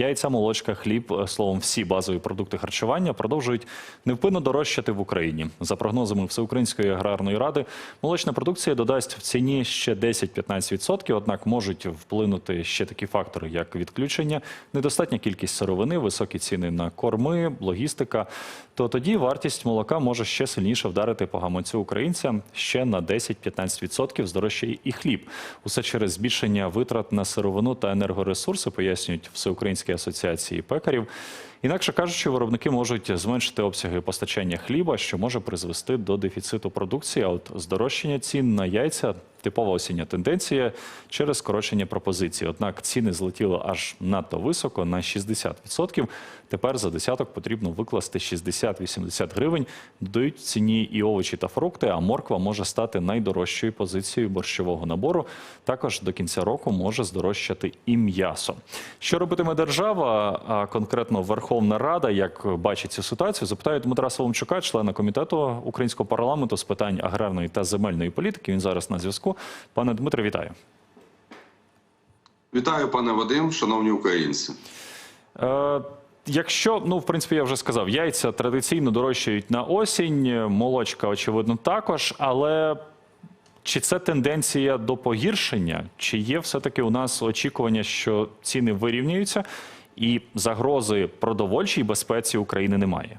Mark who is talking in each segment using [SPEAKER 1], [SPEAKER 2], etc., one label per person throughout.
[SPEAKER 1] Яйця, молочка, хліб, е, словом, всі базові продукти харчування продовжують невпинно дорожчати в Україні. За прогнозами Всеукраїнської аграрної ради, молочна продукція додасть в ціні ще 10-15%, однак можуть вплинути ще такі фактори, як відключення, недостатня кількість сировини, високі ціни на корми, логістика. То тоді вартість молока може ще сильніше вдарити по гаманцю українцям ще на 10-15% здорожчає і хліб. Усе через збільшення витрат на сировину та енергоресурси, пояснюють Всеукраїнські асоціації пекарів. Інакше кажучи, виробники можуть зменшити обсяги постачання хліба, що може призвести до дефіциту продукції. А от здорожчання цін на яйця типова осіння тенденція через скорочення пропозиції. Однак ціни злетіли аж надто високо на 60%. Тепер за десяток потрібно викласти 60-80 гривень. Додають ціні і овочі та фрукти, а морква може стати найдорожчою позицією борщового набору. Також до кінця року може здорожчати і м'ясо. Що робитиме держава, а конкретно Верховна Рада, як бачить цю ситуацію, запитаю Дмитра Соломчука, члена комітету українського парламенту з питань аграрної та земельної політики. Він зараз на зв'язку. Пане Дмитре, вітаю.
[SPEAKER 2] Вітаю, пане Вадим, шановні українці.
[SPEAKER 1] Е, Якщо, ну в принципі, я вже сказав, яйця традиційно дорожчають на осінь, молочка, очевидно, також. Але чи це тенденція до погіршення? Чи є все-таки у нас очікування, що ціни вирівнюються, і загрози продовольчій безпеці України немає?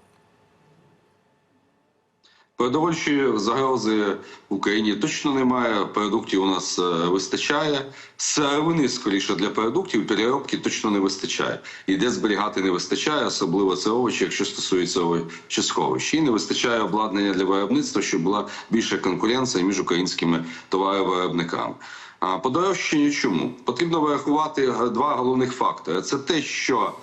[SPEAKER 2] Продовольчої загрози в Україні точно немає. Продуктів у нас е, вистачає. Сировини, скоріше для продуктів, переробки точно не вистачає. І де зберігати не вистачає, особливо це овочі, якщо стосується овочесховищ. І не вистачає обладнання для виробництва, щоб була більша конкуренція між українськими товаровиробниками. А подорожчання чому потрібно врахувати два головних фактори: це те, що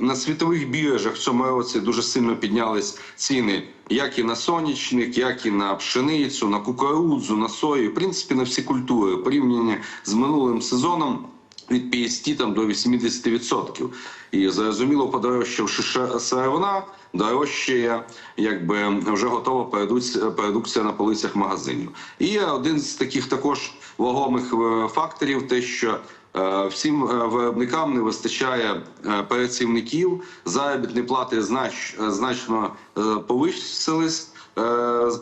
[SPEAKER 2] на світових біржах в цьому році дуже сильно піднялись ціни, як і на сонячник, як і на пшеницю, на кукурудзу, на сою, в принципі, на всі культури порівняння з минулим сезоном. Від 50 там, до 80%. І зрозуміло, подорожчавши сировина, дорожчає, якби вже готова продукція на полицях магазинів. І один з таких також вагомих е, факторів, те, що Е, всім е, виробникам не вистачає е, працівників. Заробітні плати знач, значно повищились,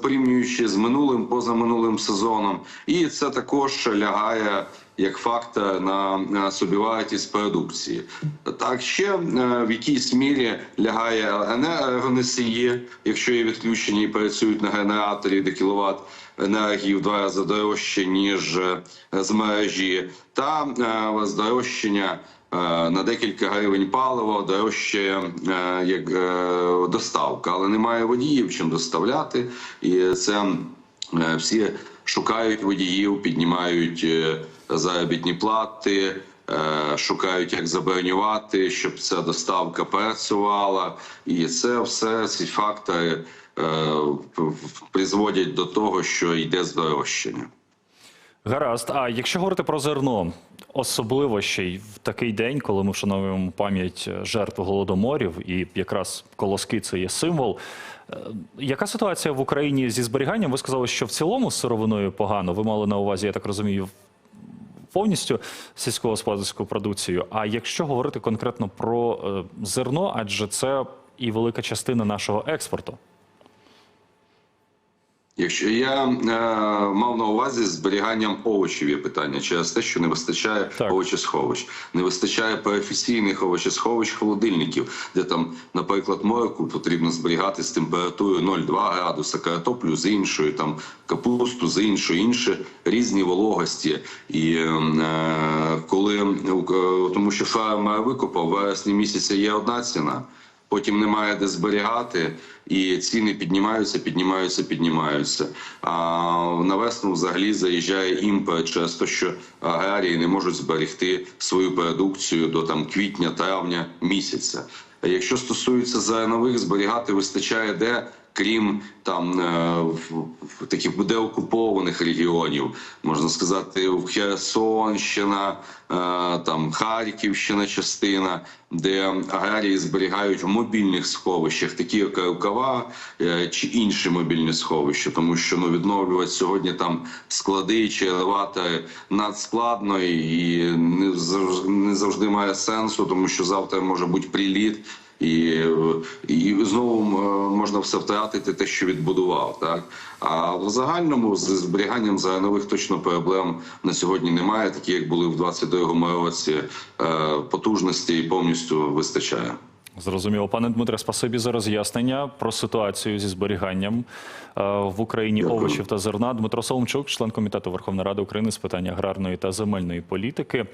[SPEAKER 2] порівнюючи з минулим позаминулим сезоном, і це також лягає. Як фактор на собівартість продукції, так ще в якійсь мірі лягає енергоносії, якщо є відключені і працюють на генераторі до кіловат енергії в два рази дорожче ніж е, з мережі, та е, здорожчання е, на декілька гривень паливо дорожче як доставка, але немає водіїв чим доставляти, і це всі шукають водіїв, піднімають заробітні плати. Шукають, як забронювати, щоб ця доставка працювала, і це все ці фактори Е, призводять до того, що йде здорожчання.
[SPEAKER 1] Гаразд. А якщо говорити про зерно, особливо ще й в такий день, коли ми вшановуємо пам'ять жертв голодоморів, і якраз колоски це є символ. Е, яка ситуація в Україні зі зберіганням? Ви сказали, що в цілому з сировиною погано. Ви мали на увазі, я так розумію, повністю сільськогосподарську продукцію. А якщо говорити конкретно про е, зерно, адже це і велика частина нашого експорту.
[SPEAKER 2] Якщо я е, мав на увазі зберіганням овочів є питання через те, що не вистачає так. овочесховищ, не вистачає професійних овочесховищ холодильників, де там, наприклад, морку потрібно зберігати з температурою 0,2 градуса, картоплю з іншою, там капусту з іншою, інші різні вологості. І е, коли е, тому, що фермер викопав вересні місяця є одна ціна потім немає де зберігати, і ціни піднімаються, піднімаються, піднімаються. А на весну взагалі заїжджає імпе через те, що аграрії не можуть зберегти свою продукцію до там квітня-травня місяця. Якщо стосується зернових, зберігати вистачає де. Крім там е, таких деокупованих регіонів, можна сказати, Херсонщина, е, там Харківщина, частина, де аграрії зберігають в мобільних сховищах, такі як рукава е, чи інші мобільні сховища, тому що ну відновлювати сьогодні там склади чи елеватори надскладно і не завжди, не завжди має сенсу, тому що завтра може бути приліт. І, і знову можна все втратити те, що відбудував. Так а в загальному з зберіганням зернових точно проблем на сьогодні немає, такі як були в 22-му році. Е, Потужності і повністю вистачає.
[SPEAKER 1] Зрозуміло, пане Дмитре, спасибі за роз'яснення про ситуацію зі зберіганням е, в Україні
[SPEAKER 2] Дякую.
[SPEAKER 1] овочів та зерна. Дмитро Соломчук, член комітету Верховної Ради України з питань аграрної та земельної політики.